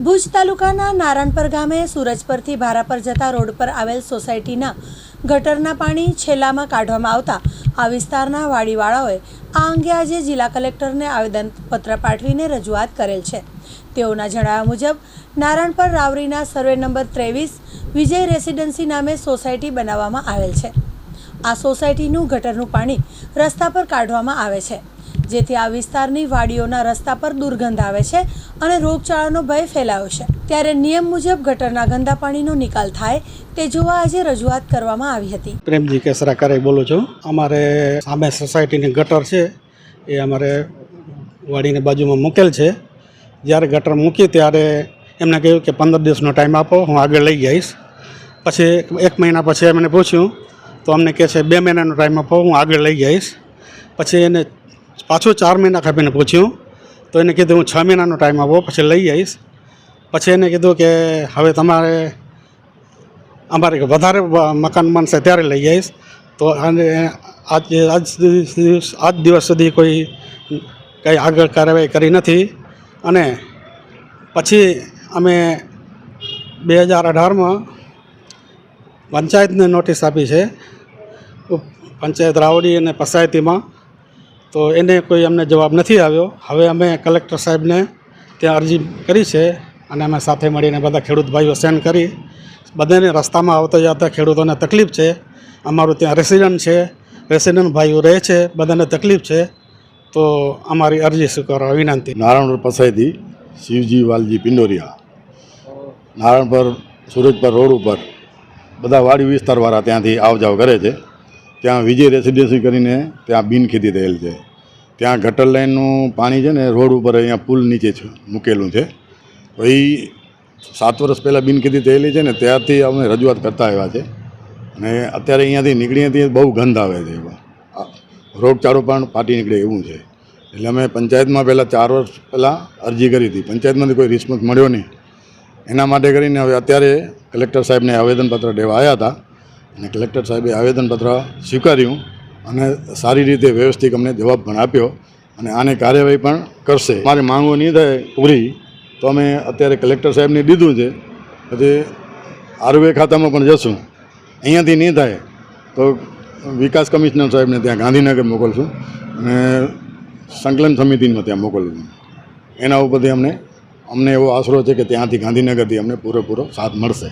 ભુજ તાલુકાના નારણપર ગામે સુરજપરથી પરથી ભારા પર જતા રોડ પર આવેલ સોસાયટીના ગટરના પાણી છેલ્લામાં કાઢવામાં આવતા આ વિસ્તારના વાડીવાળાઓએ આ અંગે આજે જિલ્લા કલેક્ટરને આવેદનપત્ર પાઠવીને રજૂઆત કરેલ છે. તેઓના જણાવ્યા મુજબ, નારણપર રાવરીના સર્વે નંબર ત્રેવીસ વિજય રેસિડેન્સી નામે સોસાયટી બનાવવામાં આવેલ છે. આ સોસાયટીનું ગટરનું પાણી રસ્તા પર કાઢવામાં આવે છે. જેથી આ વિસ્તારની વાડીઓના રસ્તા પર દુર્ગંધ આવે છે અને રોગચાળાનો ભય ફેલાયો છે. ત્યારે નિયમ મુજબ ગટરના ગંદા પાણીનો નિકાલ થાય તે જોવા આજે રજૂઆત કરવામાં આવી હતી. પ્રેમજી કેસરા કરે બોલું છું? અમારે સામે સોસાયટીની ગટર છે. એ અમારે વાડીની બાજુમાં મૂકેલ છે. જ્યારે ગટર મૂકી ત્યારે એમને કહ્યું કે પંદર દિવસનો ટાઈમ આપો, હું આગળ લઈ જઈશ પછી એક મહિના પછી એમને પૂછ્યું, તો અમને કહે છે, બે મહિનાનો ટાઈમ આપો, હું આગળ લઈ જઈશ પછી એને પાછું ચાર મહિના કાપીને પૂછ્યું તો એને કીધું, હું છ મહિનાનો ટાઈમ આપો, પછી લઈ જઈશ પછી એને કીધું કે, હવે તમારે, અમારે વધારે મકાન બનશે ત્યારે લઈ જઈશ તો આજ આજ આજ દિવસ સુધી કોઈ કંઈ આગળ કાર્યવાહી કરી નથી. અને પછી અમે બે હજાર અઢારમાં પંચાયતને નોટિસ આપી છે. પંચાયત રાવડી અને પંચાયતીમાં તો એને કોઈ અમને જવાબ નથી આવ્યો. હવે અમે કલેક્ટર સાહેબને ત્યાં અરજી કરી છે અને અમે સાથે મળીને બધા ખેડૂત ભાઈઓ સેન્ડ કરી. બધાને રસ્તામાં આવતા જતા ખેડૂતોને તકલીફ છે. અમારું ત્યાં રેસિડન્ટ છે. રેસિડન્ટ ભાઈઓ રહે છે. બધાને તકલીફ છે. તો અમારી અરજી સ્વીકારવા વિનંતી. નારાયણ પસાઈથી શિવજી વાલજી પિંડોરિયા. નારાયણ પર સુરજ પર રોડ ઉપર બધા વાડી વિસ્તારવાળા ત્યાંથી આવ જાવ કરે છે. ત્યાં વિજય રેસિડેન્સી કરીને ત્યાં બિનખેતી થયેલ છે. ત્યાં ગટર લાઇનનું પાણી છે ને, રોડ ઉપર અહીંયા પુલ નીચે મૂકેલું છે. તો એ સાત વર્ષ પહેલાં બિનખેતી થયેલી છે ને, ત્યારથી અમે રજૂઆત કરતા આવ્યા છે. અને અત્યારે અહીંયાથી નીકળીએથી બહુ ગંધ આવે છે. રોગચાળો પણ ફાટી નીકળે એવું છે. એટલે અમે પંચાયતમાં પહેલાં ચાર વર્ષ પહેલાં અરજી કરી હતી. પંચાયતમાંથી કોઈ રિસ્પોન્સ મળ્યો નહીં. એના માટે કરીને હવે અત્યારે કલેક્ટર સાહેબને આવેદનપત્ર દેવા આવ્યા હતા. અને કલેક્ટર સાહેબે આવેદનપત્ર સ્વીકાર્યું અને સારી રીતે વ્યવસ્થિત અમને જવાબ પણ આપ્યો અને આની કાર્યવાહી પણ કરશે. મારી માંગો નહીં થાય પૂરી, તો અમે અત્યારે કલેક્ટર સાહેબને દીધું છે પછી આરોગ્ય ખાતામાં પણ જશું. અહીંયાથી નહીં થાય તો વિકાસ કમિશનર સાહેબને ત્યાં ગાંધીનગર મોકલશું અને સંકલન સમિતિમાં ત્યાં મોકલશું. એના ઉપરથી અમને અમને એવો આશરો છે કે ત્યાંથી ગાંધીનગરથી અમને પૂરેપૂરો સાથ મળશે.